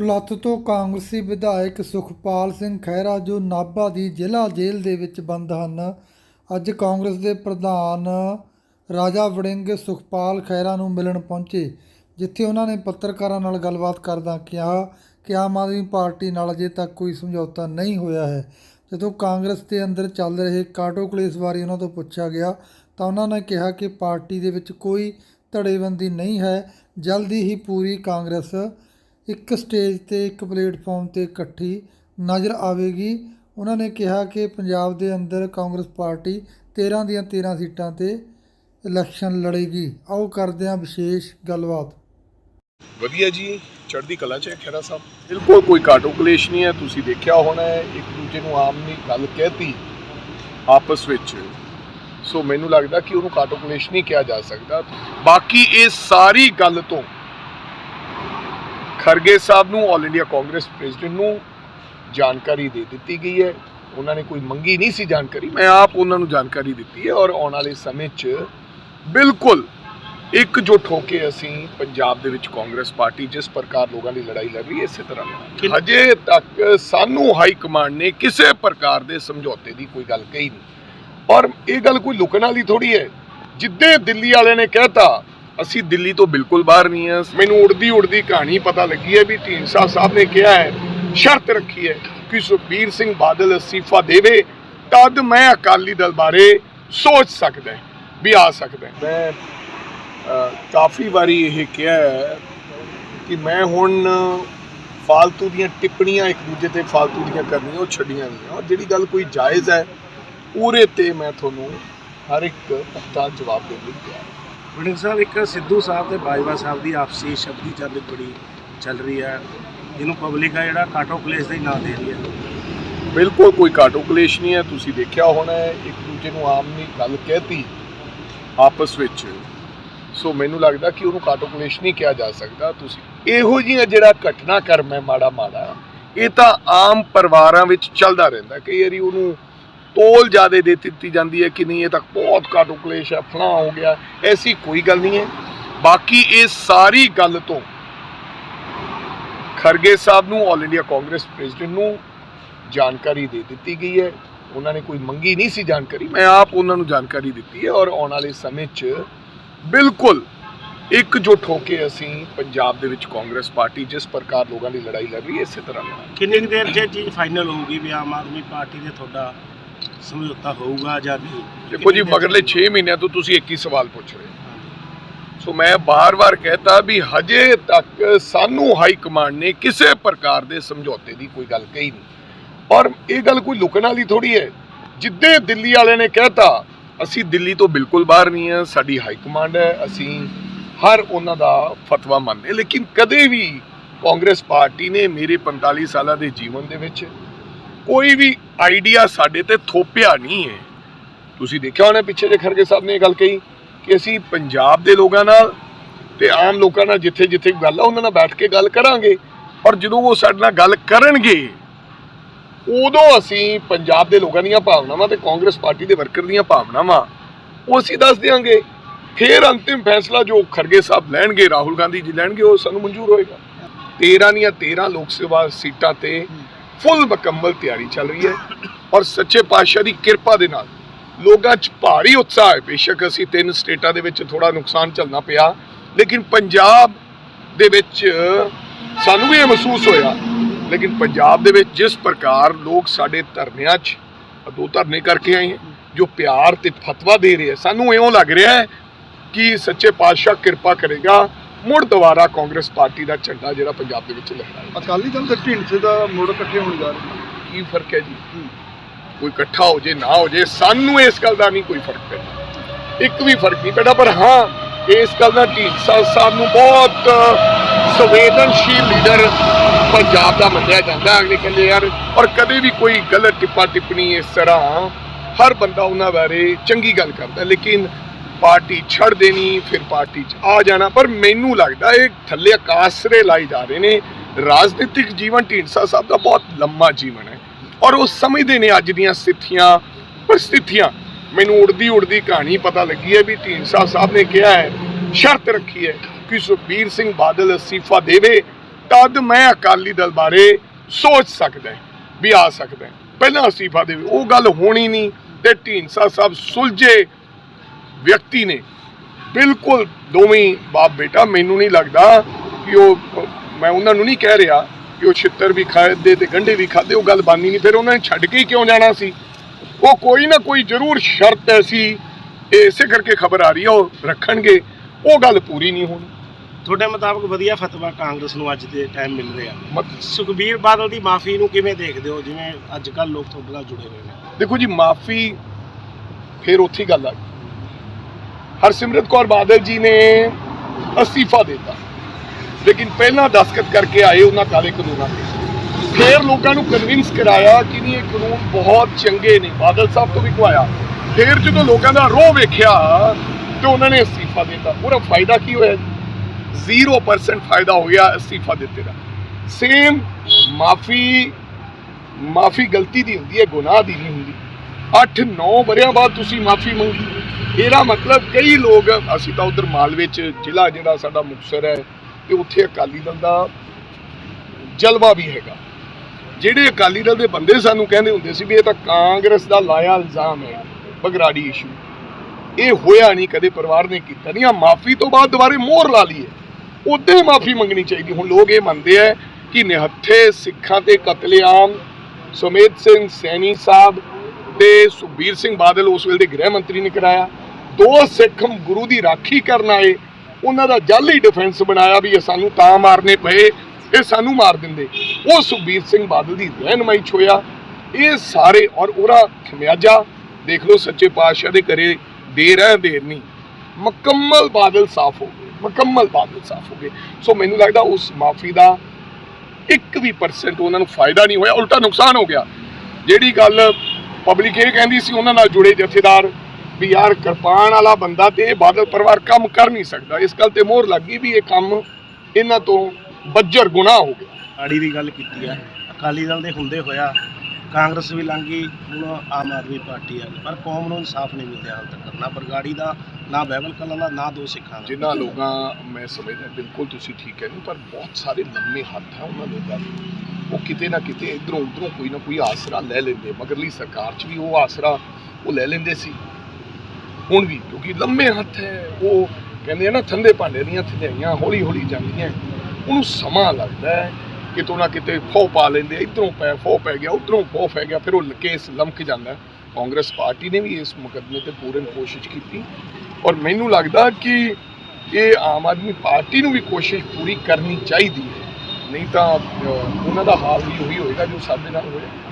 ਪਲੱਥ ਤੋਂ ਕਾਂਗਰਸੀ ਵਿਧਾਇਕ ਸੁਖਪਾਲ ਸਿੰਘ ਖਹਿਰਾ, ਜੋ ਨਾਭਾ ਦੀ ਜ਼ਿਲ੍ਹਾ ਜੇਲ੍ਹ ਦੇ ਵਿੱਚ ਬੰਦ ਹਨ। ਅੱਜ ਕਾਂਗਰਸ ਦੇ ਪ੍ਰਧਾਨ ਰਾਜਾ ਵੜਿੰਗ ਸੁਖਪਾਲ ਖਹਿਰਾ ਨੂੰ ਮਿਲਣ ਪਹੁੰਚੇ, ਜਿੱਥੇ ਉਹਨਾਂ ਨੇ ਪੱਤਰਕਾਰਾਂ ਨਾਲ ਗੱਲਬਾਤ ਕਰਦਿਆਂ ਕਿਹਾ ਕਿ ਆਮ ਆਦਮੀ ਪਾਰਟੀ ਨਾਲ ਅਜੇ ਤੱਕ ਕੋਈ ਸਮਝੌਤਾ ਨਹੀਂ ਹੋਇਆ ਹੈ। ਜਦੋਂ ਕਾਂਗਰਸ ਦੇ ਅੰਦਰ ਚੱਲ ਰਹੇ ਕਾਟੋ ਕਲੇਸ਼ ਬਾਰੇ ਉਹਨਾਂ ਤੋਂ ਪੁੱਛਿਆ ਗਿਆ, ਤਾਂ ਉਹਨਾਂ ਨੇ ਕਿਹਾ ਕਿ ਪਾਰਟੀ ਦੇ ਵਿੱਚ ਕੋਈ ਧੜੇਬੰਦੀ ਨਹੀਂ ਹੈ। ਜਲਦੀ ਹੀ ਪੂਰੀ ਕਾਂਗਰਸ ਇੱਕ ਸਟੇਜ ਤੇ ਇੱਕ ਪਲੇਟਫਾਰਮ ਤੇ ਇਕੱਠੀ ਨਜ਼ਰ ਆਵੇਗੀ। ਉਹਨਾਂ ਨੇ ਕਿਹਾ ਕਿ ਪੰਜਾਬ ਦੇ ਅੰਦਰ ਕਾਂਗਰਸ ਪਾਰਟੀ 13 ਦੀਆਂ 13 ਸੀਟਾਂ ਤੇ ਇਲੈਕਸ਼ਨ ਲੜੇਗੀ। ਆਓ ਕਰਦੇ ਹਾਂ ਵਿਸ਼ੇਸ਼ ਗੱਲਬਾਤ। ਵਧੀਆ ਜੀ, ਚੜ੍ਹਦੀ ਕਲਾ ਚ ਹੈ ਖਹਿਰਾ ਸਾਹਿਬ। ਬਿਲਕੁਲ, ਕੋਈ ਕਾਟੋ ਕਲੇਸ਼ ਨਹੀਂ ਹੈ। ਤੁਸੀਂ ਦੇਖਿਆ ਹੋਣਾ ਇੱਕ ਦੂਜੇ ਨੂੰ ਆਮ ਨਹੀਂ ਗੱਲ ਕਹਿਤੀ ਆਪਸ ਵਿੱਚ। ਸੋ ਮੈਨੂੰ ਲੱਗਦਾ ਕਿ ਉਹਨੂੰ ਕਾਟੋ ਕਲੇਸ਼ ਨਹੀਂ ਕਿਹਾ ਜਾ ਸਕਦਾ। ਬਾਕੀ ਇਹ ਸਾਰੀ ਗੱਲ ਤੋਂ ਖਰਗੇ ਸਾਹਿਬ ਨੂੰ ਆਲ ਇੰਡੀਆ ਕਾਂਗਰਸ ਪ੍ਰੈਜ਼ੀਡੈਂਟ ਨੂੰ ਜਾਣਕਾਰੀ ਦੇ ਦਿੱਤੀ ਗਈ ਹੈ। ਉਹਨਾਂ ਨੇ ਕੋਈ ਮੰਗੀ ਨਹੀਂ ਸੀ ਜਾਣਕਾਰੀ। ਮੈਂ ਆਪ ਉਹਨਾਂ ਨੂੰ ਜਾਣਕਾਰੀ ਦਿੱਤੀ ਹੈ ਔਰ ਆਉਣ ਵਾਲੇ ਸਮੇਂ 'ਚ ਬਿਲਕੁਲ ਇਕਜੁੱਟ ਹੋ ਕੇ ਅਸੀਂ ਪੰਜਾਬ ਦੇ ਵਿੱਚ ਕਾਂਗਰਸ ਪਾਰਟੀ ਜਿਸ ਪ੍ਰਕਾਰ ਲੋਕਾਂ ਦੀ ਲੜਾਈ ਲੜ ਰਹੀ ਹੈ ਇਸੇ ਤਰ੍ਹਾਂ ਲੜਾਂਗੇ। ਹਜੇ ਤੱਕ ਸਾਨੂੰ ਹਾਈ ਕਮਾਂਡ ਨੇ ਕਿਸੇ ਪ੍ਰਕਾਰ ਦੇ ਸਮਝੌਤੇ ਦੀ ਕੋਈ ਗੱਲ ਕਹੀ ਨਹੀਂ। ਔਰ ਇਹ ਗੱਲ ਕੋਈ ਲੁਕਣ ਵਾਲੀ ਥੋੜੀ ਹੈ। ਜਿੱਦੇ ਦਿੱਲੀ ਵਾਲਿਆਂ ਨੇ ਕਹਿਤਾ ਅਸੀਂ ਦਿੱਲੀ ਤੋਂ ਬਿਲਕੁਲ ਬਾਹਰ ਨਹੀਂ ਹਾਂ। ਮੈਨੂੰ ਉੜਦੀ ਉੜਦੀ ਕਹਾਣੀ ਪਤਾ ਲੱਗੀ ਹੈ ਵੀ ਢੀਂਡਸਾ ਸਾਹਿਬ ਨੇ ਕਿਹਾ ਹੈ, ਸ਼ਰਤ ਰੱਖੀ ਹੈ ਕਿ ਸੁਖਬੀਰ ਸਿੰਘ ਬਾਦਲ ਅਸਤੀਫਾ ਦੇਵੇ, ਤਦ ਮੈਂ ਅਕਾਲੀ ਦਲ ਬਾਰੇ ਸੋਚ ਸਕਦਾ ਵੀ ਆ ਸਕਦਾ ਮੈਂ ਕਾਫੀ ਵਾਰੀ ਇਹ ਕਿਹਾ ਹੈ ਕਿ ਮੈਂ ਹੁਣ ਫਾਲਤੂ ਦੀਆਂ ਟਿੱਪਣੀਆਂ ਇੱਕ ਦੂਜੇ ਤੇ ਫਾਲਤੂ ਦੀਆਂ ਕਰਨੀਆਂ, ਉਹ ਛੱਡੀਆਂ ਨਹੀਂ ਔਰ ਜਿਹੜੀ ਗੱਲ ਕੋਈ ਜਾਇਜ਼ ਹੈ, ਉਹਦੇ ਤੇ ਮੈਂ ਤੁਹਾਨੂੰ ਹਰ ਇੱਕ ਦਾ ਜਵਾਬ ਦੇਣ ਲਈ ਤਿਆਰ ਹਾਂ। ਵੜਿੰਗ ਸਾਹਿਬ, ਇੱਕ ਸਿੱਧੂ ਸਾਹਿਬ ਤੇ ਬਾਜਵਾ ਸਾਹਿਬ ਦੀ ਆਪਸੀ ਸ਼ਬਦੀ ਚੱਲ ਬੜੀ ਚੱਲ ਰਹੀ ਹੈ। ਜਿਹਨੂੰ ਪਬਲਿਕ ਆ ਜਿਹੜਾ ਕਾਟੋ ਕਲੇਸ਼ ਦਾ ਹੀ ਨਾਂ ਦੇ ਰਹੀ ਹੈ। ਬਿਲਕੁਲ, ਕੋਈ ਕਾਟੋ ਕਲੇਸ਼ ਨਹੀਂ ਹੈ। ਤੁਸੀਂ ਦੇਖਿਆ ਹੋਣਾ ਇੱਕ ਦੂਜੇ ਨੂੰ ਆਮ ਨਹੀਂ ਗੱਲ ਕਹਿਤੀ ਆਪਸ ਵਿੱਚ। ਸੋ ਮੈਨੂੰ ਲੱਗਦਾ ਕਿ ਉਹਨੂੰ ਕਾਟੋ ਕਲੇਸ਼ ਨਹੀਂ ਕਿਹਾ ਜਾ ਸਕਦਾ। ਤੁਸੀਂ ਇਹੋ ਜਿਹੀਆਂ ਜਿਹੜਾ ਘਟਨਾਕ੍ਰਮ ਹੈ ਮਾੜਾ ਮਾੜਾ ਇਹ ਤਾਂ ਆਮ ਪਰਿਵਾਰਾਂ ਵਿੱਚ ਚੱਲਦਾ ਰਹਿੰਦਾ ਕਈ ਵਾਰੀ ਉਹਨੂੰ ਤੋਲ ਜ਼ਿਆਦੇ ਦੇ ਦਿੱਤੀ ਜਾਂਦੀ ਹੈ ਕਿ ਨਹੀਂ, ਇਹ ਤਾਂ ਬਹੁਤ ਕਾਟੋ ਕਲੇਸ਼ ਹੈ, ਫਲਾਂ ਹੋ ਗਿਆ, ਐਸੀ ਕੋਈ ਗੱਲ ਨਹੀਂ ਹੈ। ਬਾਕੀ ਇਹ ਸਾਰੀ ਗੱਲ ਤੋਂ ਖਰਗੇ ਸਾਹਿਬ ਨੂੰ ਆਲ ਇੰਡੀਆ ਕਾਂਗਰਸ ਪ੍ਰੈਜ਼ੀਡੈਂਟ ਨੂੰ ਜਾਣਕਾਰੀ ਦੇ ਦਿੱਤੀ ਗਈ ਹੈ। ਉਹਨਾਂ ਨੇ ਕੋਈ ਮੰਗੀ ਨਹੀਂ ਸੀ ਜਾਣਕਾਰੀ। ਮੈਂ ਆਪ ਉਹਨਾਂ ਨੂੰ ਜਾਣਕਾਰੀ ਦਿੱਤੀ ਹੈ ਔਰ ਆਉਣ ਵਾਲੇ ਸਮੇਂ 'ਚ ਬਿਲਕੁਲ ਇਕਜੁੱਟ ਹੋ ਕੇ ਅਸੀਂ ਪੰਜਾਬ ਦੇ ਵਿੱਚ ਕਾਂਗਰਸ ਪਾਰਟੀ, ਜਿਸ ਪ੍ਰਕਾਰ ਲੋਕਾਂ ਦੀ ਲੜਾਈ ਲੜ ਰਹੀ ਹੈ, ਇਸੇ ਤਰ੍ਹਾਂ ਲੜਾਂਗੇ। ਕਿੰਨੀ ਕੁ ਦੇਰ 'ਚ ਇਹ ਚੀਜ਼ ਫਾਈਨਲ ਹੋਊਗੀ ਵੀ ਆਮ ਆਦਮੀ ਪਾਰਟੀ ਦੇ ਤੁਹਾਡਾ ਸਮਝੌਤਾ ਹੋਊਗਾ ਜਾਂ ਨਹੀਂ? ਦੇਖੋ ਜੀ ਮਗਰਲੇ 6 ਮਹੀਨਿਆਂ ਤੋਂ ਤੁਸੀਂ ਇੱਕ ਹੀ ਸਵਾਲ ਪੁੱਛ ਰਹੇ। ਸੋ ਮੈਂ ਬਾਰ-ਬਾਰ ਕਹਿਤਾ ਵੀ ਹਜੇ ਤੱਕ ਸਾਨੂੰ ਹਾਈ ਕਮਾਂਡ ਨੇ ਕਿਸੇ ਪ੍ਰਕਾਰ ਦੇ ਸਮਝੌਤੇ ਦੀ ਕੋਈ ਗੱਲ ਕਹੀ ਨਹੀਂ। ਔਰ ਇਹ ਗੱਲ ਕੋਈ ਲੁਕਣ ਵਾਲੀ ਥੋੜੀ ਹੈ। ਜਿੱਦੇ ਦਿੱਲੀ ਵਾਲਿਆਂ ਨੇ ਕਹਿਤਾ ਅਸੀਂ ਦਿੱਲੀ ਤੋਂ ਬਿਲਕੁਲ ਬਾਹਰ ਨਹੀਂ ਹਾਂ ਸਾਡੀ ਹਾਈ ਕਮਾਂਡ ਹੈ ਅਸੀਂ ਹਰ ਉਹਨਾਂ ਦਾ ਫਤਵਾ ਮੰਨਦੇ ਲੇਕਿਨ ਕਦੇ ਵੀ ਕਾਂਗਰਸ ਪਾਰਟੀ ਨੇ ਮੇਰੇ 45 ਸਾਲਾਂ ਦੇ ਜੀਵਨ ਦੇ ਵਿੱਚ ਕੋਈ ਵੀ ਆਈਡੀਆ ਸਾਡੇ ਤੇ ਥੋਪਿਆ ਨਹੀਂ ਹੈ। ਤੁਸੀਂ ਦੇਖਿਆ ਹੋਣਾ ਪਿੱਛੇ ਜੇ ਖਰਗੇ ਸਾਹਿਬ ਨੇ ਇਹ ਗੱਲ ਕਹੀ ਕਿ ਅਸੀਂ ਪੰਜਾਬ ਦੇ ਲੋਕਾਂ ਨਾਲ ਤੇ ਆਮ ਲੋਕਾਂ ਨਾਲ ਜਿੱਥੇ ਜਿੱਥੇ ਗੱਲ ਆ, ਉਹਨਾਂ ਨਾਲ ਬੈਠ ਕੇ ਗੱਲ ਕਰਾਂਗੇ। ਔਰ ਜਦੋਂ ਉਹ ਸਾਡੇ ਨਾਲ ਗੱਲ ਕਰਨਗੇ, ਉਦੋਂ ਅਸੀਂ ਪੰਜਾਬ ਦੇ ਲੋਕਾਂ ਦੀਆਂ ਭਾਵਨਾਵਾਂ ਤੇ ਕਾਂਗਰਸ ਪਾਰਟੀ ਦੇ ਵਰਕਰ ਦੀਆਂ ਭਾਵਨਾਵਾਂ, ਉਹ ਅਸੀਂ ਦੱਸ ਦਿਆਂਗੇ। ਫਿਰ ਅੰਤਿਮ ਫੈਸਲਾ ਜੋ ਖਰਗੇ ਸਾਹਿਬ ਲੈਣਗੇ, ਰਾਹੁਲ ਗਾਂਧੀ ਜੀ ਲੈਣਗੇ, ਉਹ ਸਾਨੂੰ ਮਨਜ਼ੂਰ ਹੋਏਗਾ। 13 ਦੀਆਂ 13 ਲੋਕ ਸਭਾ ਸੀਟਾਂ ਤੇ ਫੁੱਲ ਮੁਕੰਮਲ ਤਿਆਰੀ ਚੱਲ ਰਹੀ ਹੈ ਔਰ ਸੱਚੇ ਪਾਤਸ਼ਾਹ ਦੀ ਕਿਰਪਾ ਦੇ ਨਾਲ ਲੋਕਾਂ 'ਚ ਭਾਰੀ ਉਤਸ਼ਾਹ ਹੈ। ਬੇਸ਼ੱਕ ਅਸੀਂ ਤਿੰਨ ਸਟੇਟਾਂ ਦੇ ਵਿੱਚ ਥੋੜਾ ਨੁਕਸਾਨ ਝੱਲਣਾ ਪਿਆ, ਲੇਕਿਨ ਪੰਜਾਬ ਦੇ ਵਿੱਚ ਸਾਨੂੰ ਵੀ ਇਹ ਮਹਿਸੂਸ ਹੋਇਆ। ਲੇਕਿਨ ਪੰਜਾਬ ਦੇ ਵਿੱਚ ਜਿਸ ਪ੍ਰਕਾਰ ਲੋਕ ਸਾਡੇ ਧਰਨਿਆਂ 'ਚ ਦੋ ਧਰਨੇ ਕਰਕੇ ਆਏ ਜੋ ਪਿਆਰ ਤੇ ਫਤਵਾ ਦੇ ਰਹੇ ਸਾਨੂੰ ਇਉਂ ਲੱਗ ਰਿਹਾ ਹੈ ਕਿ ਸੱਚੇ ਪਾਤਸ਼ਾਹ ਕਿਰਪਾ ਕਰੇਗਾ ਮੁੜ ਦੁਬਾਰਾ ਕਾਂਗਰਸ ਪਾਰਟੀ ਦਾ ਝੰਡਾ ਜਿਹੜਾ ਪੰਜਾਬ ਦੇ ਵਿੱਚ ਲਹਿਰਾਏਗਾ ਅਕਾਲੀ ਦਲ ਤੇ ਢੀਂਡਸੇ ਦਾ ਮੁੜ ਇਕੱਠੇ ਹੋਣ ਜਾ ਰਹੇ ਕੀ ਫ਼ਰਕ ਹੈ ਜੀ? ਕੋਈ ਇਕੱਠਾ ਹੋ ਜੇ ਨਾ ਹੋ ਜੇ ਸਾਨੂੰ ਇਸ ਗੱਲ ਦਾ ਨਹੀਂ ਕੋਈ ਫ਼ਰਕ ਪੈਂਦਾ। ਇੱਕ ਵੀ ਫ਼ਰਕ ਨਹੀਂ ਪੈਂਦਾ ਪਰ ਹਾਂ ਇਸ ਗੱਲ ਦਾ ਢੀਂਡਸਾ ਸਾਹਿਬ ਨੂੰ ਬਹੁਤ ਸੰਵੇਦਨਸ਼ੀਲ ਲੀਡਰ ਪੰਜਾਬ ਦਾ ਮੰਨਿਆ ਜਾਂਦਾ ਅਗਲੇ ਕਹਿੰਦੇ ਯਾਰ ਔਰ ਕਦੇ ਵੀ ਕੋਈ ਗਲਤ ਟਿੱਪਾ ਟਿੱਪਣੀ ਇਸ ਤਰ੍ਹਾਂ ਹਰ ਬੰਦਾ ਉਹਨਾਂ ਬਾਰੇ ਚੰਗੀ ਗੱਲ ਕਰਦਾ ਲੇਕਿਨ ਪਾਰਟੀ ਛੱਡ ਦੇਣੀ, ਫਿਰ ਪਾਰਟੀ 'ਚ ਆ ਜਾਣਾ। ਪਰ ਮੈਨੂੰ ਲੱਗਦਾ ਇਹ ਥੱਲੇ ਆਕਾਸਰੇ ਲਾਈ ਜਾ ਰਹੇ ਨੇ। ਰਾਜਨੀਤਿਕ ਜੀਵਨ ਢੀਂਡਸਾ ਸਾਹਿਬ ਦਾ ਬਹੁਤ ਲੰਮਾ ਜੀਵਨ ਹੈ। ਔਰ ਉਹ ਸਮਝਦੇ ਨੇ ਅੱਜ ਦੀਆਂ ਸਥਿਤੀਆਂ, ਪਰਿਸਥਿਤੀਆਂ। ਮੈਨੂੰ ਉੜਦੀ ਉੜਦੀ ਕਹਾਣੀ ਪਤਾ ਲੱਗੀ ਹੈ ਵੀ ਢੀਂਡਸਾ ਸਾਹਿਬ ਨੇ ਕਿਹਾ ਹੈ, ਸ਼ਰਤ ਰੱਖੀ ਹੈ ਕਿ ਸੁਖਬੀਰ ਸਿੰਘ ਬਾਦਲ ਅਸਤੀਫਾ ਦੇਵੇ, ਤਦ ਮੈਂ ਅਕਾਲੀ ਦਲ ਬਾਰੇ ਸੋਚ ਸਕਦਾ ਵੀ ਆ ਸਕਦਾ ਪਹਿਲਾਂ ਅਸਤੀਫਾ ਦੇਵੇ, ਉਹ ਗੱਲ ਹੋਣੀ ਨਹੀਂ ਤੇ ਢੀਂਡਸਾ ਸਾਹਿਬ ਸੁਲਝੇ ਵਿਅਕਤੀ ਨੇ। ਬਿਲਕੁਲ ਦੋਵੇਂ ਬਾਪ ਬੇਟਾ ਮੈਨੂੰ ਨਹੀਂ ਲੱਗਦਾ ਕਿ ਉਹ ਮੈਂ ਉਹਨਾਂ ਨੂੰ ਨਹੀਂ ਕਹਿ ਰਿਹਾ ਕਿ ਉਹ ਛਿੱਤਰ ਵੀ ਖਾਦੇ ਤੇ ਗੰਢੇ ਵੀ ਖਾਦੇ ਉਹ ਗੱਲ ਬਾਨੀ ਨਹੀਂ। ਫਿਰ ਉਹਨਾਂ ਨੇ ਛੱਡ ਕੇ ਹੀ ਕਿਉਂ ਜਾਣਾ ਸੀ? ਉਹ ਕੋਈ ਨਾ ਕੋਈ ਜ਼ਰੂਰ ਸ਼ਰਤ ਐਸੀ ਇਹ ਇਸੇ ਕਰਕੇ ਖਬਰ ਆ ਰਹੀ ਹੈ ਉਹ ਰੱਖਣਗੇ। ਉਹ ਗੱਲ ਪੂਰੀ ਨਹੀਂ ਹੋਣੀ। ਤੁਹਾਡੇ ਮੁਤਾਬਕ ਵਧੀਆ ਫਤਵਾ ਕਾਂਗਰਸ ਨੂੰ ਅੱਜ ਦੇ ਟਾਈਮ ਮਿਲ ਰਿਹਾ। ਸੁਖਬੀਰ ਬਾਦਲ ਦੀ ਮਾਫੀ ਨੂੰ ਕਿਵੇਂ ਦੇਖਦੇ ਹੋ? ਜਿਵੇਂ ਅੱਜ ਕੱਲ ਲੋਕ ਤੁਹਾਡੇ ਨਾਲ ਜੁੜੇ ਹੋਏ ਨੇ। ਦੇਖੋ ਜੀ ਮਾਫੀ ਫਿਰ ਉੱਥੇ ਗੱਲ ਆ ਗਈ। ਹਰਸਿਮਰਤ ਕੌਰ ਬਾਦਲ ਜੀ ਨੇ ਅਸਤੀਫਾ ਦਿੱਤਾ। ਲੇਕਿਨ ਪਹਿਲਾਂ ਦਸਖਤ ਕਰਕੇ ਆਏ ਉਹਨਾਂ ਕਾਲੇ ਕਾਨੂੰਨਾਂ ਤੇ। ਫਿਰ ਲੋਕਾਂ ਨੂੰ ਕਨਵਿੰਸ ਕਰਾਇਆ ਕਿ ਨਹੀਂ, ਇਹ ਕਾਨੂੰਨ ਬਹੁਤ ਚੰਗੇ ਨੇ, ਬਾਦਲ ਸਾਹਿਬ ਤੋਂ ਵੀ ਕਹਾਇਆ ਫਿਰ ਜਦੋਂ ਲੋਕਾਂ ਦਾ ਰੋਹ ਵੇਖਿਆ, ਤੇ ਉਹਨਾਂ ਨੇ ਅਸਤੀਫਾ ਦਿੱਤਾ। ਉਹਦਾ ਫਾਇਦਾ ਕੀ ਹੋਇਆ ਜੀ? 0% ਫਾਇਦਾ ਹੋ ਗਿਆ ਅਸਤੀਫਾ ਦਿੱਤੇ ਦਾ। ਸੇਮ ਮਾਫੀ ਮਾਫੀ ਗਲਤੀ ਦੀ ਹੁੰਦੀ ਹੈ, ਗੁਨਾਹ ਦੀ ਨਹੀਂ ਹੁੰਦੀ। 8-9 ਵਰਿਆਂ ਬਾਅਦ ਤੁਸੀਂ ਮਾਫੀ ਮੰਗੀ। ਇਹਦਾ ਮਤਲਬ ਕਈ ਲੋਕ, ਅਸੀਂ ਤਾਂ ਉਧਰ ਮਾਲਵੇ ਚ ਜ਼ਿਲ੍ਹਾ ਜਿਹੜਾ ਸਾਡਾ ਮੁਕਤਸਰ ਹੈ, ਤੇ ਉੱਥੇ ਅਕਾਲੀ ਦਲ ਦਾ ਜਲਵਾ ਵੀ ਹੈਗਾ। ਜਿਹੜੇ ਅਕਾਲੀ ਦਲ ਦੇ ਬੰਦੇ ਸਾਨੂੰ ਕਹਿੰਦੇ ਹੁੰਦੇ ਸੀ ਵੀ ਇਹ ਤਾਂ ਕਾਂਗਰਸ ਦਾ ਲਾਇਆ ਇਲਜ਼ਾਮ ਹੈ ਬਗਰਾੜੀ ਇਸ਼ੂ ਇਹ ਹੋਇਆ ਨਹੀਂ, ਕਦੇ ਪਰਿਵਾਰ ਨੇ ਕੀਤਾ ਨਹੀਂ। ਆ ਮਾਫੀ ਤੋਂ ਬਾਅਦ ਦੁਬਾਰੇ ਮੋਹਰ ਲਾ ਲਈਏ। ਉਦੋਂ ਹੀ ਮਾਫੀ ਮੰਗਣੀ ਚਾਹੀਦੀ। ਹੁਣ ਲੋਕ ਇਹ ਮੰਨਦੇ ਆ ਕਿ ਨਿਹੱਥੇ ਸਿੱਖਾਂ ਤੇ ਕਤਲੇਆਮ, ਸੁਮੇਧ ਸਿੰਘ, ਸੈਣੀ ਸਾਹਿਬ ਤੇ ਸੁਖਬੀਰ ਸਿੰਘ ਬਾਦਲ ਉਸ ਵੇਲੇ ਦੇ ਗ੍ਰਹਿ ਮੰਤਰੀ ਨੇ ਕਰਾਇਆ। ਦੋ ਸਿੱਖ ਗੁਰੂ ਦੀ ਰਾਖੀ ਕਰਨ ਆਏ। ਉਹਨਾਂ ਦਾ ਜਾਲੀ ਡਿਫੈਂਸ ਬਣਾਇਆ ਵੀ ਇਹ ਸਾਨੂੰ ਤਾਂ ਮਾਰਨੇ ਪਏ, ਇਹ ਸਾਨੂੰ ਮਾਰ ਦਿੰਦੇ। ਉਹ ਸੁਖਬੀਰ ਸਿੰਘ ਬਾਦਲ ਦੀ ਰਹਿਨਮਾਈ 'ਚ ਇਹ ਸਾਰੇ ਔਰ ਉਹਦਾ ਖਮਿਆਜਾ ਦੇਖ ਲਓ ਸੱਚੇ ਪਾਤਸ਼ਾਹ ਦੇ ਕਰੇ ਦੇਰ ਹੈ ਦੇਰ ਨਹੀਂ। ਮੁਕੰਮਲ ਬਾਦਲ ਸਾਫ਼ ਹੋ ਗਏ, ਮੁਕੰਮਲ ਬਾਦਲ ਸਾਫ਼ ਹੋ ਗਏ। ਸੋ ਮੈਨੂੰ ਲੱਗਦਾ ਉਸ ਮਾਫੀ ਦਾ ਇੱਕ ਵੀ ਪਰਸੈਂਟ ਉਹਨਾਂ ਨੂੰ ਫਾਇਦਾ ਨਹੀਂ ਹੋਇਆ, ਉਲਟਾ ਨੁਕਸਾਨ ਹੋ ਗਿਆ। ਜਿਹੜੀ ਗੱਲ ਪਬਲਿਕ ਇਹ ਕਹਿੰਦੀ ਸੀ ਉਹਨਾਂ ਨਾਲ ਜੁੜੇ ਜਥੇਦਾਰ ਵੀ ਯਾਰ ਕਿਰਪਾਨ ਵਾਲਾ ਬੰਦਾ ਤੇ ਬਾਦਲ ਪਰਿਵਾਰ ਕੰਮ ਕਰ ਨਹੀਂ ਸਕਦਾ। ਇਸ ਗੱਲ ਤੇ ਮੋਹਰ ਲੱਗ ਗਈ ਵੀ ਇਹ ਕੰਮ ਇਹਨਾਂ ਤੋਂ ਬੱਜਰ ਗੁਨਾਹ ਹੋ ਗਿਆ। ਆੜੀ ਦੀ ਗੱਲ ਕੀਤੀ ਹੈ ਅਕਾਲੀ ਦਲ ਦੇ ਹੁੰਦੇ ਹੋਇਆ ਕਾਂਗਰਸ ਵੀ ਲੰਘ ਗਈ ਹੁਣ ਆਮ ਆਦਮੀ ਪਾਰਟੀ ਆ। ਗਈ ਪਰ ਕੌਮ ਨੂੰ ਇਨਸਾਫ ਨਹੀਂ ਮਿਲਿਆ ਹਾਲ ਤੱਕ ਨਾ ਬਰਗਾੜੀ ਦਾ ਨਾ ਬਹਿਬਲ ਕਲਾਂ ਦਾ ਨਾ ਦੋ ਸਿੱਖਾਂ ਦਾ। ਜਿਨ੍ਹਾਂ ਲੋਕਾਂ ਮੈਂ ਸਮਝਦਾ ਬਿਲਕੁਲ ਤੁਸੀਂ ਠੀਕ ਕਹਿੰਦੇ ਪਰ ਬਹੁਤ ਸਾਰੇ ਲੰਮੇ ਹੱਥ ਆ ਉਹਨਾਂ ਦੇ ਉਹ ਕਿਤੇ ਨਾ ਕਿਤੇ ਇਧਰੋਂ ਉਧਰੋਂ ਕੋਈ ਨਾ ਕੋਈ ਆਸਰਾ ਲੈ ਲੈਂਦੇ ਮਗਰਲੀ ਸਰਕਾਰ 'ਚ ਵੀ ਉਹ ਆਸਰਾ ਉਹ ਲੈ ਲੈਂਦੇ ਸੀ। ਹੁਣ ਵੀ, ਕਿਉਂਕਿ ਲੰਮੇ ਹੱਥ ਹੈ। ਉਹ ਕਹਿੰਦੇ ਆ ਨਾ ਠੰਡੇ ਭਾਂਡੇ ਦੀਆਂ ਥਿਆਈਆਂ ਹੌਲੀ ਹੌਲੀ ਜਾਂਦੀਆਂ ਉਹਨੂੰ ਸਮਾਂ ਲੱਗਦਾ ਹੈ ਕਿਤੋਂ ਨਾ ਕਿਤੇ ਫੋ ਪਾ ਲੈਂਦੇ ਇਧਰੋਂ ਪੈ ਫੋ ਪੈ ਗਿਆ, ਉਧਰੋਂ ਫੋ ਪੈ ਗਿਆ, ਫਿਰ ਉਹ ਕੇਸ ਲਮਕ ਜਾਂਦਾ ਕਾਂਗਰਸ ਪਾਰਟੀ ਨੇ ਵੀ ਇਸ ਮੁਕੱਦਮੇ ਤੇ ਪੂਰਨ ਕੋਸ਼ਿਸ਼ ਕੀਤੀ। ਔਰ ਮੈਨੂੰ ਲੱਗਦਾ ਕਿ ਇਹ ਆਮ ਆਦਮੀ ਪਾਰਟੀ ਨੂੰ ਵੀ ਕੋਸ਼ਿਸ਼ ਪੂਰੀ ਕਰਨੀ ਚਾਹੀਦੀ ਹੈ। ਨਹੀਂ ਤਾਂ ਉਹਨਾਂ ਦਾ ਹਾਲ ਵੀ ਉਹੀ ਹੋਏਗਾ ਜੋ ਸਾਡੇ ਨਾਲ ਹੋਇਆ